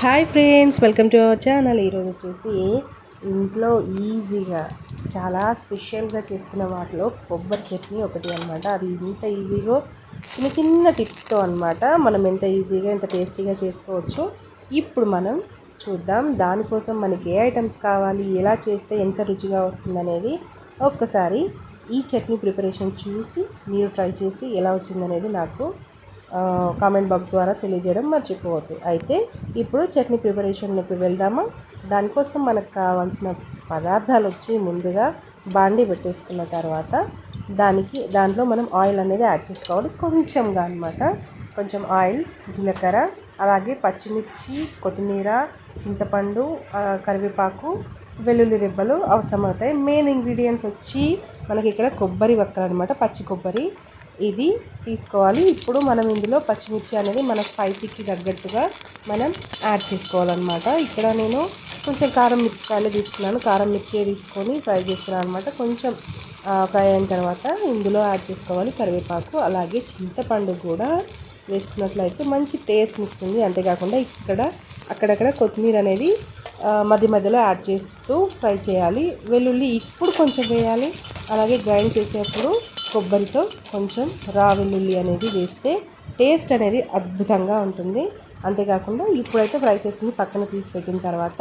Hi friends welcome to our channel. ఈరోజు వచ్చేసి ఇంట్లో ఈజీగా చాలా స్పెషల్గా చేసుకున్న వాటిలో కొబ్బరి చట్నీ ఒకటి అనమాట అది ఇంత ఈజీగా చిన్న చిన్న టిప్స్తో అనమాట మనం ఎంత ఈజీగా ఎంత టేస్టీగా చేసుకోవచ్చు. ఇప్పుడు మనం చూద్దాం దానికోసం మనకి ఏ ఐటమ్స్ కావాలి ఎలా చేస్తే ఎంత రుచిగా వస్తుందనేది. ఒక్కసారి ఈ చట్నీ ప్రిపరేషన్ చూసి మీరు ట్రై చేసి ఎలా వచ్చిందనేది నాకు కామెంట్ బాక్స్ ద్వారా తెలియజేయడం మర్చిపోవద్దు. అయితే ఇప్పుడు చట్నీ ప్రిపరేషన్లోకి వెళ్దామా? దానికోసం మనకు కావాల్సిన పదార్థాలు వచ్చి ముందుగా బాండి పెట్టేసుకున్న తర్వాత దానికి దాంట్లో మనం ఆయిల్ అనేది యాడ్ చేసుకోవాలి కొంచెంగా అనమాట కొంచెం ఆయిల్ జీలకర్ర అలాగే పచ్చిమిర్చి కొత్తిమీర చింతపండు కరివేపాకు వెల్లుల్లి రెబ్బలు అవసరమవుతాయి. మెయిన్ ఇంగ్రీడియంట్స్ వచ్చి మనకి ఇక్కడ కొబ్బరి వక్కలు అనమాట పచ్చి కొబ్బరి ఇది తీసుకోవాలి. ఇప్పుడు మనం ఇందులో పచ్చిమిర్చి అనేది మన స్పైసీకి తగ్గట్టుగా మనం యాడ్ చేసుకోవాలన్నమాట. ఇక్కడ నేను కొంచెం కారం మిరపకాయలు తీసుకున్నాను. కారం మిర్చి తీసుకొని ఫ్రై చేస్తున్నాను అనమాట కొంచెం ఫ్రై అయిన తర్వాత ఇందులో యాడ్ చేసుకోవాలి కరివేపాకు. అలాగే చింతపండు కూడా వేసుకున్నట్లయితే మంచి టేస్ట్ని ఇస్తుంది అంతేకాకుండా ఇక్కడ అక్కడక్కడ కొత్తిమీర అనేది మధ్య మధ్యలో యాడ్ చేస్తూ ఫ్రై చేయాలి. వెల్లుల్లి ఇప్పుడు కొంచెం వేయాలి. అలాగే గ్రైండ్ చేసేటప్పుడు కొబ్బరితో కొంచెం రా వెల్లుల్లి అనేది వేస్తే టేస్ట్ అనేది అద్భుతంగా ఉంటుంది. అంతేకాకుండా ఇప్పుడైతే ఫ్రై చేసుకుని పక్కన తీసి పెట్టిన తర్వాత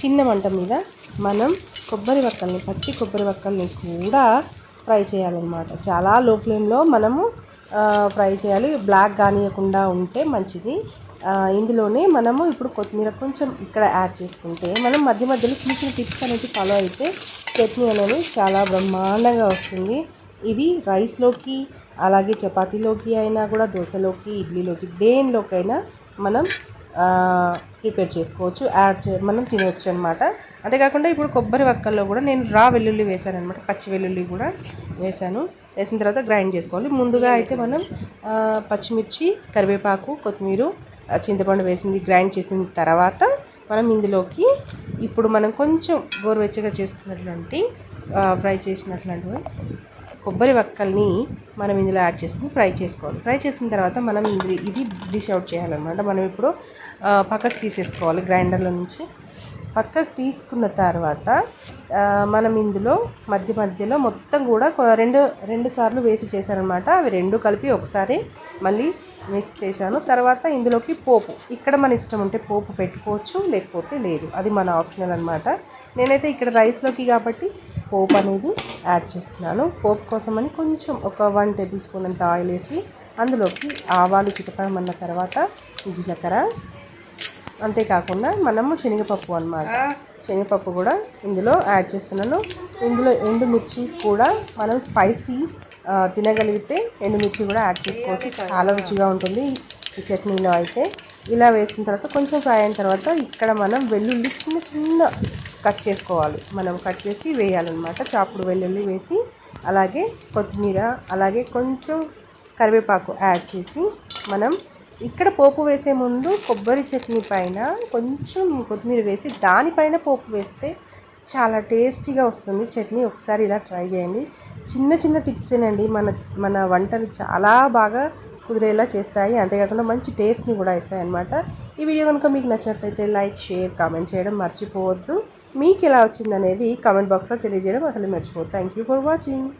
చిన్న మంట మీద మనం కొబ్బరి వక్కల్ని పచ్చి కొబ్బరి వక్కల్ని కూడా ఫ్రై చేయాలన్నమాట. చాలా లో ఫ్లేమ్లో మనము ఫ్రై చేయాలి. బ్లాక్ కానియకుండా ఉంటే మంచిది. ఇందులోనే మనము ఇప్పుడు కొత్తిమీర కొంచెం ఇక్కడ యాడ్ చేసుకుంటే మనం మధ్య మధ్యలో చిన్న చిన్న టిప్స్ అనేది ఫాలో అయితే చట్నీ అనేది చాలా బ్రహ్మాండంగా వస్తుంది. ఇది రైస్లోకి అలాగే చపాతీలోకి అయినా కూడా దోశలోకి ఇడ్లీలోకి దేనిలోకైనా మనం ప్రిపేర్ చేసుకోవచ్చు. యాడ్ చే మనం తినవచ్చు అనమాట అంతేకాకుండా ఇప్పుడు కొబ్బరి వక్కల్లో కూడా నేను రా వెల్లుల్లి వేసాను అనమాట పచ్చి వెల్లుల్లి కూడా వేసాను వేసిన తర్వాత గ్రైండ్ చేసుకోవాలి. ముందుగా అయితే మనం పచ్చిమిర్చి కరివేపాకు కొత్తిమీర చింతపండు వేసింది గ్రైండ్ చేసిన తర్వాత మనం ఇందులోకి ఇప్పుడు మనం కొంచెం గోరువెచ్చగా చేసుకున్నటువంటి ఫ్రై చేసినటువంటి కొబ్బరి వక్కల్ని మనం ఇందులో యాడ్ చేసుకుని ఫ్రై చేసుకోవాలి. ఫ్రై చేసిన తర్వాత మనం ఇది డిష్ అవుట్ చేయాలన్నమాట. మనం ఇప్పుడు పక్కకు తీసేసుకోవాలి గ్రైండర్లో నుంచి. పక్కకు తీసుకున్న తర్వాత మనం ఇందులో మధ్య మధ్యలో మొత్తం కూడా రెండు రెండు సార్లు వేసి చేశానమాట అవి రెండు కలిపి ఒకసారి మళ్ళీ మిక్స్ చేశాను. తర్వాత ఇందులోకి పోపు. ఇక్కడ మన ఇష్టం ఉంటే పోపు పెట్టుకోవచ్చు లేకపోతే లేదు. అది మన ఆప్షనల్ అనమాట నేనైతే ఇక్కడ రైస్లోకి కాబట్టి పోపు అనేది యాడ్ చేస్తున్నాను. పోపు కోసమని కొంచెం ఒక వన్ టేబుల్ స్పూన్ అంత ఆయిల్ వేసి అందులోకి ఆవాలు చిటపమన్న తర్వాత జీలకర్ర అంతేకాకుండా మనము శనగపప్పు అనమాట శనగపప్పు కూడా ఇందులో యాడ్ చేస్తున్నాను. ఇందులో ఎండుమిర్చి కూడా మనం స్పైసీ తినగలిగితే ఎండుమిర్చి కూడా యాడ్ చేసుకోవచ్చు. చాలా రుచిగా ఉంటుంది ఈ చట్నీలో అయితే. ఇలా వేసిన తర్వాత కొంచెం ఫ్రై అయిన తర్వాత ఇక్కడ మనం వెల్లుల్లి చిన్న చిన్న కట్ చేసుకోవాలి. మనం కట్ చేసి వేయాలన్నమాట. చాపుడు వెల్లుల్లి వేసి అలాగే కొత్తిమీర అలాగే కొంచెం కరివేపాకు యాడ్ చేసి మనం ఇక్కడ పోపు వేసే ముందు కొబ్బరి చట్నీ పైన కొంచెం కొత్తిమీర వేసి దానిపైన పోపు వేస్తే చాలా టేస్టీగా వస్తుంది. చట్నీ ఒకసారి ఇలా ట్రై చేయండి. చిన్న చిన్న టిప్సేనండి మన మన వంటలు చాలా బాగా కుదిరేలా చేస్తాయి. అంతేకాకుండా మంచి టేస్ట్ని కూడా ఇస్తాయి అనమాట ఈ వీడియో కనుక మీకు నచ్చినట్లయితే లైక్ షేర్ కామెంట్ చేయడం మర్చిపోవద్దు. మీకు ఎలా వచ్చిందనేది కామెంట్ బాక్స్లో తెలియజేయడం అసలు మర్చిపోవద్దు. Thank you for watching.